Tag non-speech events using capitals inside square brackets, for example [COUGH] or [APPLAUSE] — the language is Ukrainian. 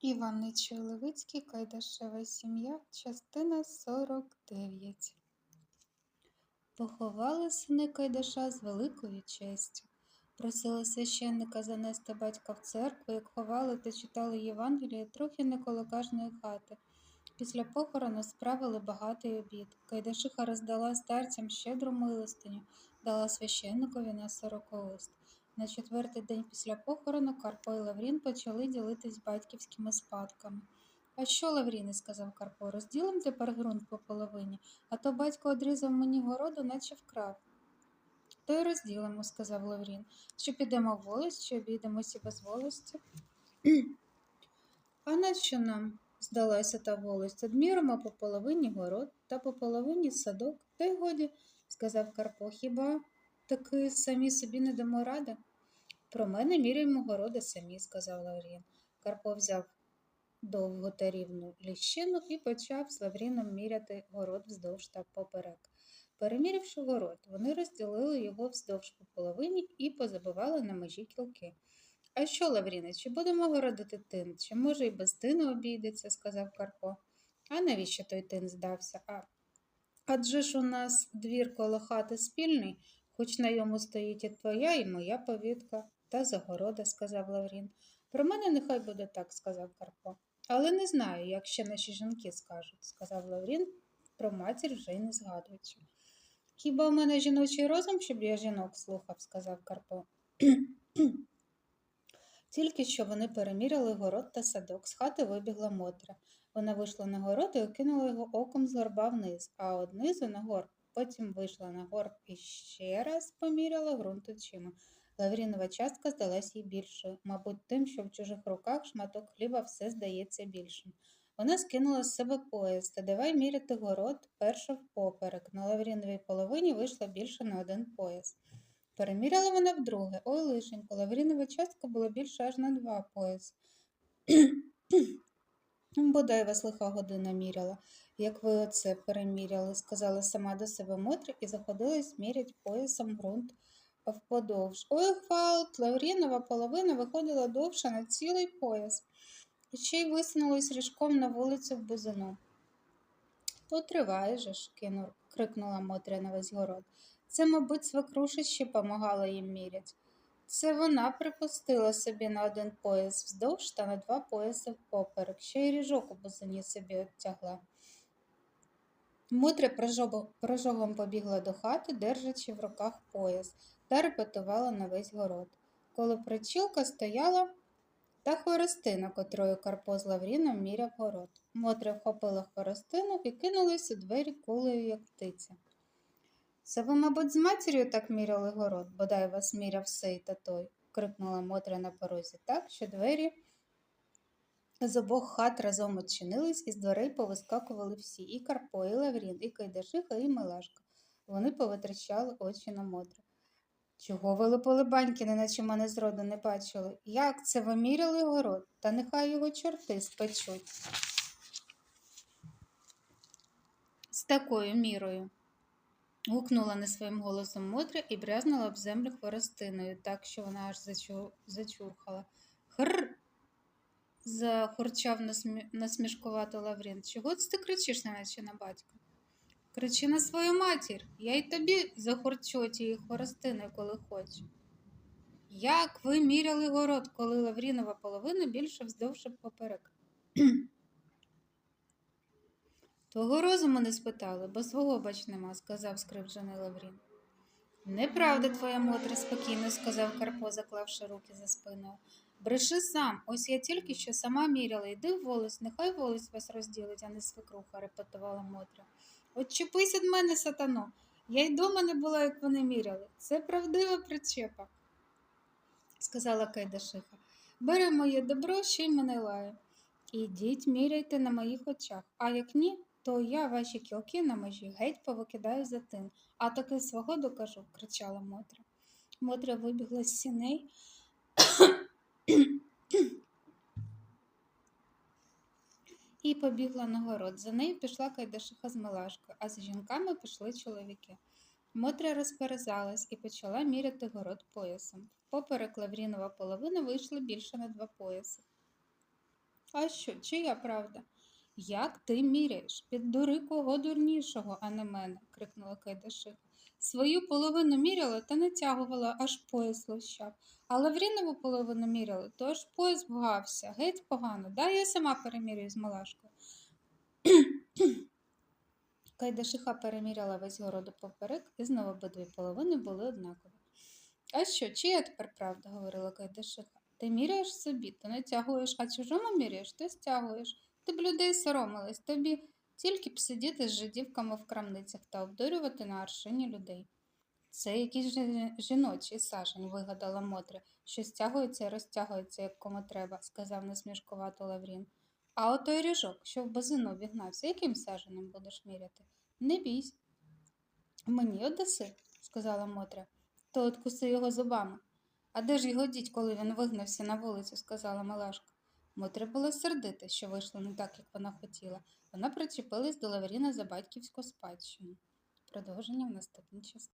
Іван Нечуй Левицький, Кайдашева сім'я, частина 49. Поховали сини Кайдаша з великою честю. Просили священника занести батька в церкву, як ховали та читали Євангеліє трохи не коло кожної хати. Після похорону справили багатий обід. Кайдашиха роздала старцям щедру милостиню, дала священникові на сорокоуст. На четвертий день після похорону Карпо і Лаврін почали ділитись батьківськими спадками. А що, Лавріне, сказав Карпо, розділим тепер ґрунт по половині, а то батько одрізав мені городу, наче вкрав. То й розділимо, сказав Лаврін, що підемо в волость, чи обійдемося без волості. А нащо нам здалася та волость? Одміримо по половині город та по половині садок. Та й годі, сказав Карпо, хіба таки самі собі не дамо ради? Про мене міряємо городи самі, сказав Лаврін. Карпо взяв довгу та рівну ліщину і почав з Лавріном міряти город вздовж та поперек. Перемірявши город, вони розділили його вздовж по половині і позабивали на межі кілки. А що, Лавріне, чи будемо городити тин, чи може й без тину обійдеться, сказав Карпо. А навіщо той тин здався? А адже ж у нас двір коло хати спільний, хоч на йому стоїть і твоя, і моя повітка та загорода, сказав Лаврін. Про мене нехай буде так, сказав Карпо. Але не знаю, як ще наші жінки скажуть, сказав Лаврін, про матір вже й не згадуючи. Хіба в мене жіночий розум, щоб я жінок слухав, сказав Карпо. [CLEARS THROAT] Тільки що вони переміряли город та садок, з хати вибігла Мотря. Вона вийшла на город і окинула його оком з горба вниз, а однизу на горб. Потім вийшла на горб і ще раз поміряла ґрунт очима. Лаврінова частка здалась їй більшою, мабуть, тим, що в чужих руках шматок хліба все здається більшим. Вона скинула з себе пояс та давай міряти город перше впоперек. На Лавріновій половині вийшло більше на один пояс. Переміряла вона вдруге. Ой, лишенько, Лаврінова частка була більше аж на два пояси. Бодай вас лиха година міряла, як ви оце переміряли, сказала сама до себе Мотря і заходилась мірять поясом ґрунт вподовж. Ой, гвалт, Лаврінова половина виходила довше на цілий пояс. І ще й висунулась ріжком на вулицю в бузину. То триває же ж, кинув, крикнула Мотря на весь город. Це, мабуть, свекруша ще помагала їм мірять. Це вона припустила собі на один пояс вздовж та на два пояси впоперек, ще й ріжок у бузині собі оттягла. Мотря прожогом побігла до хати, держачи в руках пояс, та репетувала на весь город. Коло причілка стояла та хворостина, котрою Карпо з Лавріном міряв город. Мотря вхопила хворостину і кинулась у двері кулею, як птиця. Це ви, мабуть, з матір'ю так міряли город, бодай вас міряв сей та той, крикнула Мотря на порозі так, що двері з обох хат разом очинились, і з дверей повискакували всі і Карпо, і Лаврін, і Кайдашиха, і Милашка. Вони повитрачали очі на Мотрю. Чого ви липали баньки, неначе мене зроду не бачили? Як це ви міряли город? Та нехай його чорти спечуть. З такою мірою. Гукнула не своїм голосом Мотря і брязнула об землю хворостиною, так що вона аж зачу... зачурхала. Хр. захурчав насмі... насмішкувато Лаврін. Чого це ти кричиш, неначе на батька? Кричи на свою матір, я й тобі захурчу тієї хворостини, коли хочу. Як ви міряли город, коли Лаврінова половина більше вздовж поперек? Твого розуму не спитали, бо свого бач нема, сказав скривджений Лаврін. Неправда твоя Мотре, спокійно сказав Карпо, заклавши руки за спиною. Бреши сам, ось я тільки що сама міряла, йди в волос, нехай волос вас розділить, а не свекруха, репетувала Мотря. От чепись від мене, сатано. Я й дома не була, як вони міряли. Це правдива причепа, сказала Кайдашиха. Бери моє добро, ще й мене лає. Ідіть, міряйте на моїх очах, а як ні, то я ваші кілки на межі геть повикидаю за тин, а таки свого докажу, кричала Мотря. Мотря вибігла з сіней. І побігла на город. За нею пішла Кайдашиха з Милашкою, а з жінками пішли чоловіки. Мотря розперезалась і почала міряти город поясом. Поперек Лаврінова половина вийшла більше на два пояси. А що, чия правда? Як ти міряєш? Піддури кого дурнішого, а не мене, крикнула Кайдашиха. Свою половину міряла та натягувала, аж пояс лощав. А Лаврінову половину міряла, то аж пояс вгався. Геть погано. Дай я сама перемірюю з Малашкою. [CLEARS THROAT] Кайдашиха переміряла весь городу поперек, і знову обидві половини були однакові. А що, чия тепер правда? говорила Кайдашиха. Ти міряєш собі, то натягуєш, а чужому міряєш, то стягуєш. Ти б людей соромилась, тобі тільки б сидіти з жидівками в крамницях та обдурювати на аршині людей. Це якийсь жіночий сажень, вигадала Мотря, що стягується і розтягується, як кому треба, сказав насмішкувато Лаврін. А отой ріжок, що в базину вігнався, яким саженем будеш міряти? Не бійсь. Мені одаси, сказала Мотря, то откуси його зубами. А де ж його діть, коли він вигнався на вулицю, сказала Малашка. Мотря була сердита, що вийшло не так, як вона хотіла. Вона причепилась до Лавріна за батьківську спадщину. Продовження в наступній частині.